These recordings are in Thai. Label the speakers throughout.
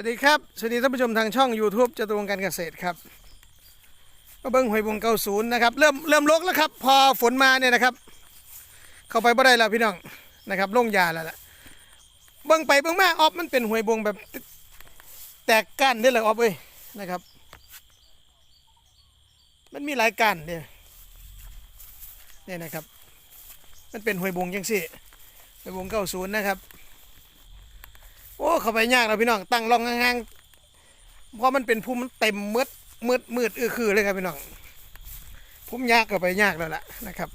Speaker 1: วัสดีครับ สวัสดีท่านผู้ชมทางช่อง YouTube จตุรงการเกษตรครับก็เบิ้งหวยบงเกาศูนย์นะครับ เริ่มเริ่มลกแล้วครับ พอฝนมาเนี่ยนะครับ เข้าไปบ่ได้แล้วพี่น้องนะครับลงยาแล้วล่ะเบิ้งไปเบิ้งมาออฟมันเป็นหวยบงแบบ แตกก้านได้เลยออฟเอ้ยนะครับ มันมีหลายก้านเนี่ยเนี่ยนะครับ มันเป็นหวยบงยังสิหวยบงเกาศูนย์นะครับ โอ้เข้าไปยากแล้วพี่น้องตั้งร่องห่างๆเพราะมันเป็นภูมิมันเต็มมืดมืดมืดอือคือเลยครับพี่น้องภูมิยากเข้าไปยากแล้วล่ะนะครับ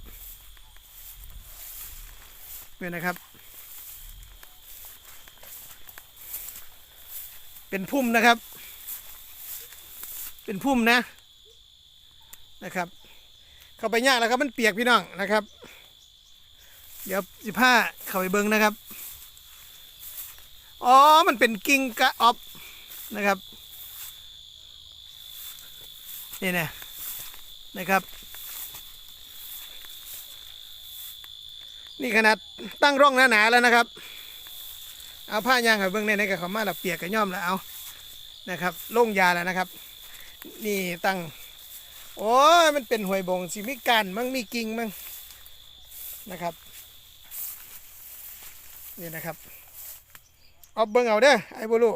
Speaker 1: เนี่ยนะครับ เป็นพุ่มนะครับ เป็นพุ่มนะนะครับ เข้าไปยากแล้วครับมันเปียกพี่น้องนะครับ เดี๋ยวสิผ้าเข้าไปเบิ้งนะครับ อ๋อ มันเป็นกิ่งกระออบนะครับ นี่นะนะครับ นี่ขนาดตั้งร่องหนาๆแล้วนะครับ เอาผ้ายางกับเบื้องในในกับขามาแล้วเปียกกับย่อมแล้วเอานะครับลงยาแล้วนะครับ นี่ตั้ง โอ้ยมันเป็นหวยบงสิมีกันมั่งมีกิ่งมั่งนะครับ นี่นะครับ เอาเบิ่งเอาเด้อไอ้บุรุ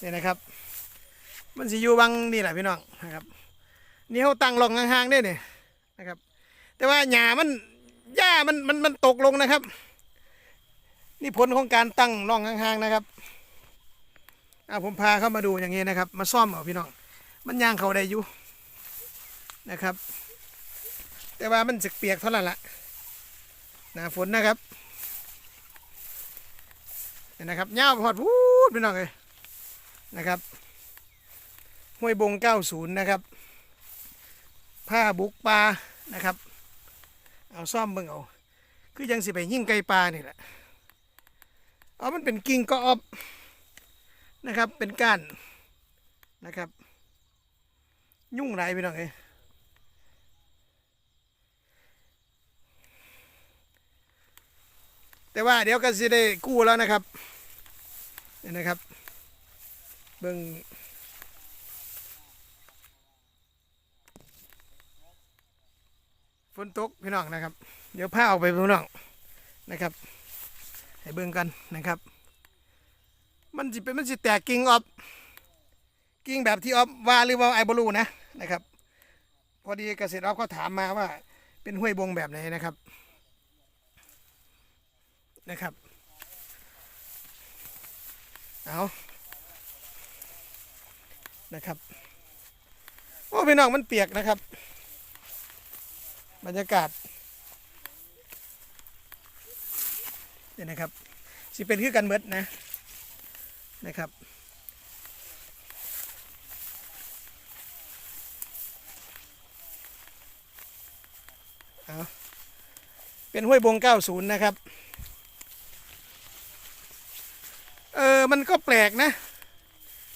Speaker 1: นี่นะครับ มันสิอยู่บังนี่แหละพี่น้องนะครับ นี่เขาตั้งลงห่างๆได้เนี่ยนะครับ แต่ว่าหญ้ามันหญ้ามันมันมันตกลงนะครับ นี่ผลของการตั้งร่องห่างๆนะครับอ่าผมพาเข้ามาดูอย่างนี้นะครับ มาซ่อมเอาพี่น้อง มันย่างเขาได้อยู่นะครับ แต่ว่ามันสึกเปียกเท่านั้นละหนาฝนนะครับ นี่นะครับเงาพอดพูดพี่น้องเลยนะครับห้วยบง 90 นะครับ ผ้าบุกปลานะครับ เอาซ่อมเบิ่งเอา คือยังสิไปยิ่งไก่ปลานี่แหละเอามันเป็นกิ่งก็ออบนะครับ เป็นก้านนะครับ ยุ่งไรพี่น้องเอ้ยแต่ว่าเดี๋ยวก็สิได้กู้แล้วนะครับ นี่นะครับ เบิ่งฝนตกพี่น้องนะครับ เดี๋ยวพาออกไปพี่น้องนะครับ ให้เบิ่งกันนะครับ มันสิเป็นมันสิแตกกิ่งออบกิ่งแบบที่ออบว่าหรือว่าไอบลูนะนะครับ พอดีเกษตรออบเขาถามมาว่าเป็นห้วยบงแบบไหนนะครับนะครับ เอานะครับโอ้พี่น้องมันเปียกนะครับ บรรยากาศเนี่ยนะครับสิเป็นคือกันเมดนะนะครับเอาเป็นห้วยบง 90 นะครับ เออ มันก็แปลกนะ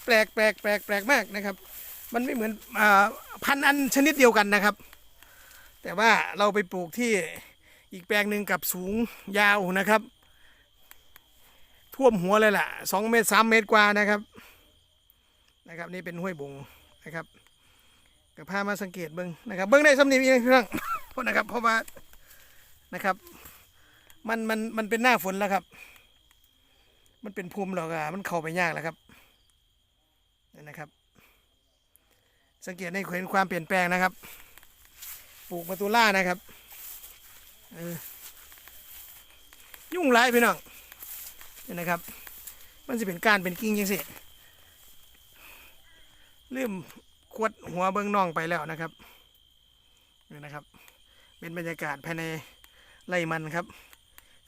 Speaker 1: แปลกแปลกแปลกแปลกมากนะครับ มันไม่เหมือนอพันอันชนิดเดียวกันนะครับ แต่ว่าเราไปปลูกที่อีกแปลงหนึ่งกับสูงยาวนะครับ ท่วมหัวเลยล่ะสองเมตรสามเมตรกว่านะครับนะครับนี่เป็นห้วยบงนะครับกับพามาสังเกตเบิ้งนะครับเบิ้งได้สำนียงเองพี่น้องพนะครับเพราะว่านะครับ มันมันมันเป็นหน้าฝนแล้วครับ มันเป็นภูมิหรอกอะมันเข้าไปยากแล้วครับนี่นะครับ สังเกตในเห็นความเปลี่ยนแปลงนะครับ ปลูกมาตุล่านะครับออยุ่งไรพี่น้องนี่นะครับ มันจะเป็นการเป็นกิ่งยังสิเริ่มขวดหัวเบิ้องน่องไปแล้วนะครับนี่นะครับ เป็นบรรยากาศภายในไร่มันครับ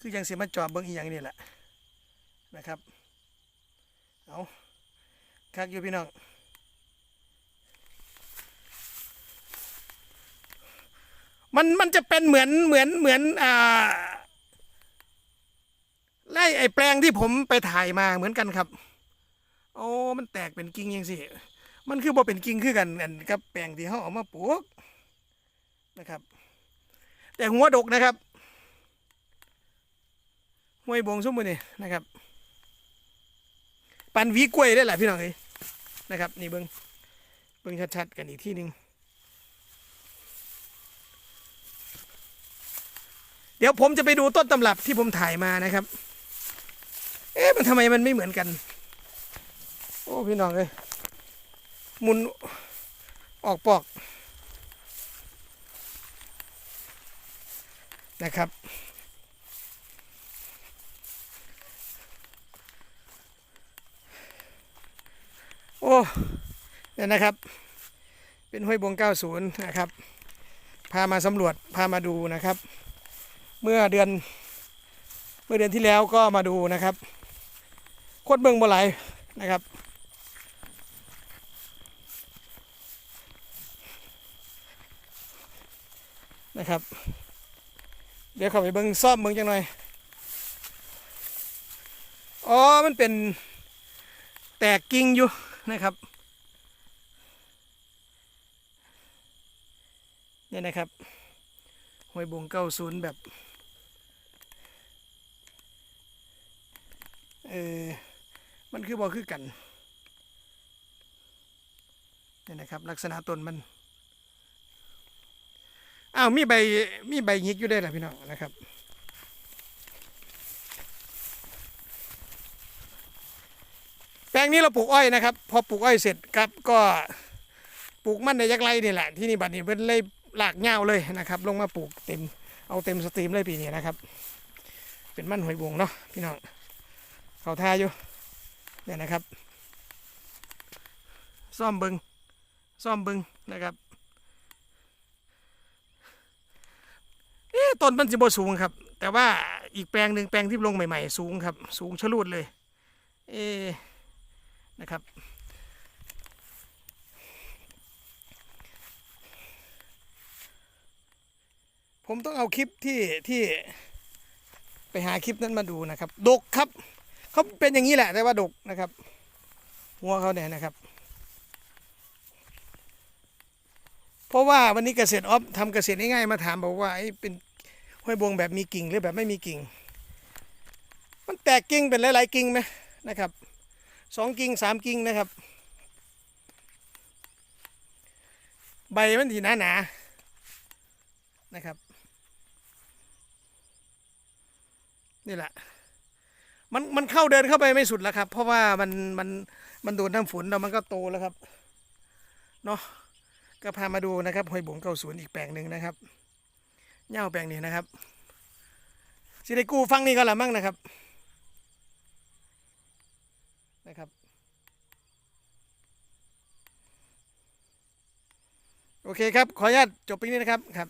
Speaker 1: คือยังเสียมาจอบเบิ้งอีกอย่างนี่แหละ นะครับ เอาคักอยู่พี่น้องมันมันจะเป็นเหมือนเหมือนเหมือนอ่าไล่ไอ้แปลงที่ผมไปถ่ายมาเหมือนกันครับ โอ้มันแตกเป็นกิ่งยังสิมันคือบ่เป็นกิ่งคือกันอันกับแปลงที่เขาเอามาปลูกนะครับ แต่หัวดกนะครับห้วยบงซุ้มมือนี่นะครับ ปันวีกล้วยได้แหละพี่น้องเอ้ยนะครับ นี่เบิ้งเบิ้งชัดๆกันอีกที่หนึ่งเดี๋ยวผมจะไปดูต้นตำรับที่ผมถ่ายมานะครับ เอ๊ะมันทำไมมันไม่เหมือนกัน โอ้พี่น้องเอ้ยมุนออกปอกนะครับ โอ้เนี่ยนะครับ เป็นห้วยบง90 นะครับ พามาสำรวจพามาดูนะครับ เมื่อเดือนเมื่อเดือนที่แล้วก็มาดูนะครับโคตรเบิงบ่ไหลนะครับ นะครับ เดี๋ยวเข้าไปเบิงซ่อมเบิงจังหน่อยอ๋อมันเป็นแตกกิ่งอยู่ นะครับเนี่ยนะครับห้วยบงเก้าศูนย์แบบเออมันคือบ่คือกันเนี่ยนะครับ ลักษณะต้นมันอ้าวมีใบมีใบยิกอยู่ได้วยเหรอพี่น้องนะครับ แป ลงนี้เราปลูกอ้อยนะครับ พอปลูกอ้อยเสร็จครับก็ปลูกมันในยักษ์ไรนี่แหละที่นี่บัดนี้เพิ่นเลยลากเงาเลยนะครับ ลงมาปลูกเต็มเอาเต็มสตรีมเลยปีนี้นะครับ เป็นมันหอยบวงเนาะพี่น้องเขาทาอยู่เนี่ยนะครับ ซ่อมบิงซ่อมบิงนะครับเอ๊ต้นมันจะบ่สูงครับ แต่ว่าอีกแปลงหนึ่งแปลงที่ลงใหม่ ๆ สูงครับ สูงชะลูดเลย เอ๊ นะครับ ผมต้องเอาคลิปที่ที่ไปหาคลิปนั้นมาดูนะครับ ดกครับ เขาเป็นอย่างนี้แหละแต่ว่าดกนะครับหัวเขาเนี่ยนะครับ เพราะว่าวันนี้เกษตรออฟทำเกษตรง่ายๆมาถามบอกว่าไอ้เป็นห้วยบวงแบบมีกิ่งหรือแบบไม่มีกิ่ง มันแตกกิ่งเป็นหลายๆกิ่งไหมนะครับ สองกิ่งสามกิ่งนะครับ ใบมันสีหนาหนานะครับ นี่แหละมันมันเข้าเดินเข้าไปไม่สุดแล้วครับ เพราะว่ามันมันมันโดนน้ำฝนแล้วมันก็โตแล้วครับเนาะก็พามาดูนะครับหอยบงเก้าศูนย์อีกแปลงหนึ่งนะครับเง่าแปลงนี้นะครับสิได้กู้ฟังนี่ก็ละมั่งนะครับ นะครับ โอเคครับ ขออนุญาตจบไปนี้นะครับครับ